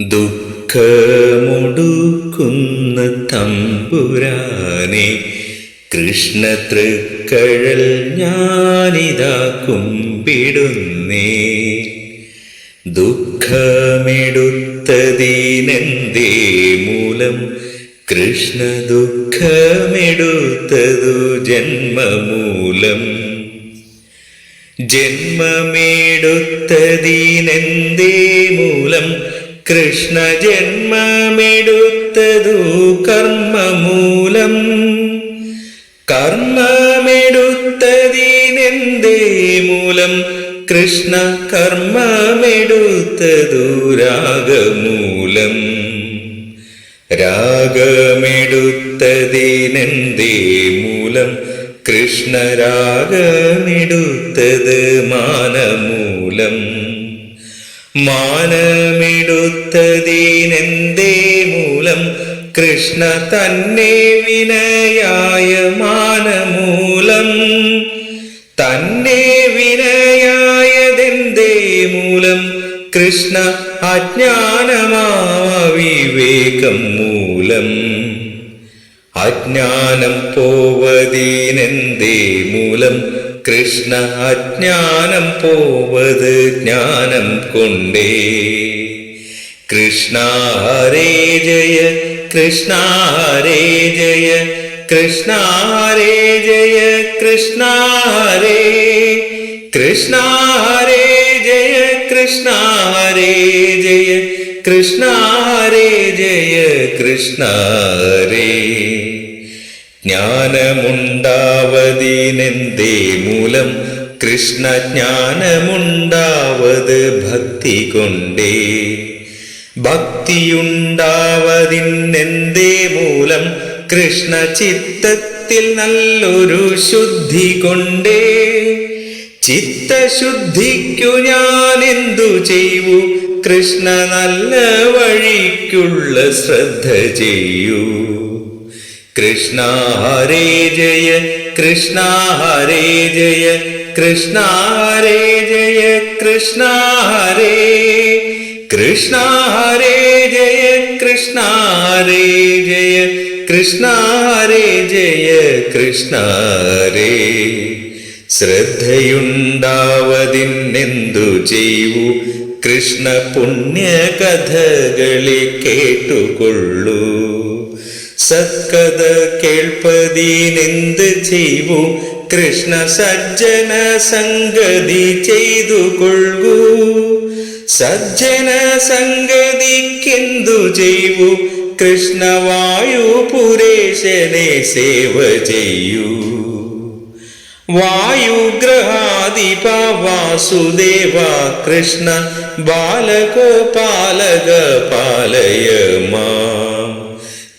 ദുഃഖമൊടുക്കുന്ന തമ്പുരാനെ കൃഷ്ണ തൃക്കഴൽ ഞാനിതാ കുമ്പിടുന്നേ. ദുഃഖമെടുത്തതിനെന്തേ മൂലം? കൃഷ്ണ ദുഃഖമെടുത്തതു ജന്മമൂലം. ജന്മമെടുത്തതിനെന്തേ മൂലം? കൃഷ്ണ ജന്മമെടുത്തതു കർമ്മമൂലം. കർമ്മമെടുത്തതിനെന്തേ മൂലം? കൃഷ്ണ കർമ്മമെടുത്തതു രാഗമൂലം. രാഗമെടുത്തതിനെന്തേ മൂലം? കൃഷ്ണ രാഗമെടുത്തത് മാനമൂലം. മാനമെടുത്തതിനെന്തേ മൂലം കൃഷ്ണ തന്നെ വിനയായ മാനമൂലം? തന്നെ വിനയായതെന്തേ മൂലം കൃഷ്ണ അജ്ഞാനമാവിവേകം മൂലം? അജ്ഞാനം പോവതീനെന്തേ മൂലം? കൃഷ്ണ അജ്ഞാനം പോവത് ജ്ഞാനം കൊണ്ടേ. കൃഷ്ണ ഹരേ ജയ കൃഷ്ണ ഹരേ ജയ കൃഷ്ണ ഹരേ ജയ കൃഷ്ണ ഹരേ. കൃഷ്ണ ഹരേ ജയ കൃഷ്ണ ഹരേ ജയ കൃഷ്ണ ഹരേ ജയ കൃഷ്ണ ഹരേ. ജ്ഞാനമുണ്ടാവതിനെന്തേ മൂലം കൃഷ്ണ ജ്ഞാനമുണ്ടാവത് ഭക്തി കൊണ്ടേ ഭക്തിയുണ്ടാവതിനെന്തേ മൂലം കൃഷ്ണ ചിത്തത്തിൽ നല്ലൊരു ശുദ്ധി കൊണ്ടേ? ചിത്തശുദ്ധിക്കു ഞാൻ എന്തു ചെയ്യൂ? കൃഷ്ണ നല്ല വഴിക്കുള്ള ശ്രദ്ധ ചെയ്യൂ. കൃഷ്ണ ഹരേ ജയ കൃഷ്ണ ഹരേ ജയ കൃഷ്ണ ഹരേ ജയ കൃഷ്ണ ഹരേ കൃഷ്ണ ഹരേ ജയ കൃഷ്ണ ഹരേ ജയ കൃഷ്ണ ഹരേ ജയ കൃഷ്ണ ഹരേ. ശ്രദ്ധയുണ്ടാവതിനെന്തു ചെയ്യൂ? കൃഷ്ണ പുണ്യ കഥകളെ കേട്ടുകൊള്ളൂ. സത്കഥ കേൾപ്പതിനെന്ത് ചെയ്യൂ കൃഷ്ണ സജ്ജന സംഗതി ചെയ്തു കൊള്ളൂ സജ്ജന സംഗതിക്കെന്തു ചെയ്യൂ കൃഷ്ണ പുരേശനെ സേവ ചെയ്യൂ. വായുഗ്രഹാധിപ വാസുദേവ കൃഷ്ണ ബാലഗോപാലക പാലയ മാം